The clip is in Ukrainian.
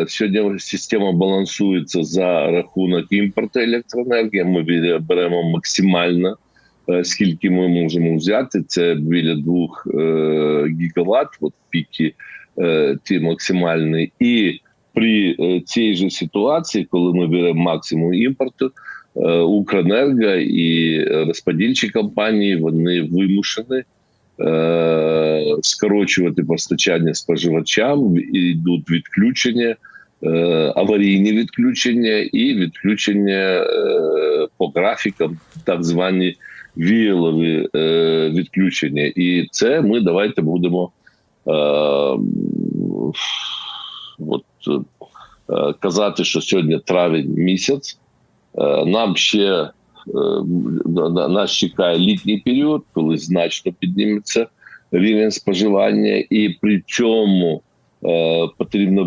Е, Сьогодні система балансується за рахунок імпорту електроенергії. Ми беремо максимально, е, скільки ми можемо взяти. Це біля 2 гігаватт, от піки е, ті максимальні. І при е, цій же ситуації, коли ми беремо максимум імпорту, е, Укренерго і е, розподільчі компанії вони вимушені е, скорочувати постачання споживачам, і йдуть відключення, е, аварійні відключення і відключення е, по графікам, так звані віялові е, відключення. І це ми давайте будемо е, от, е, казати, що сьогодні травень місяць. Е, Нам ще е, нас чекає літній період, коли значно підніметься рівень споживання, і при цьому е, потрібно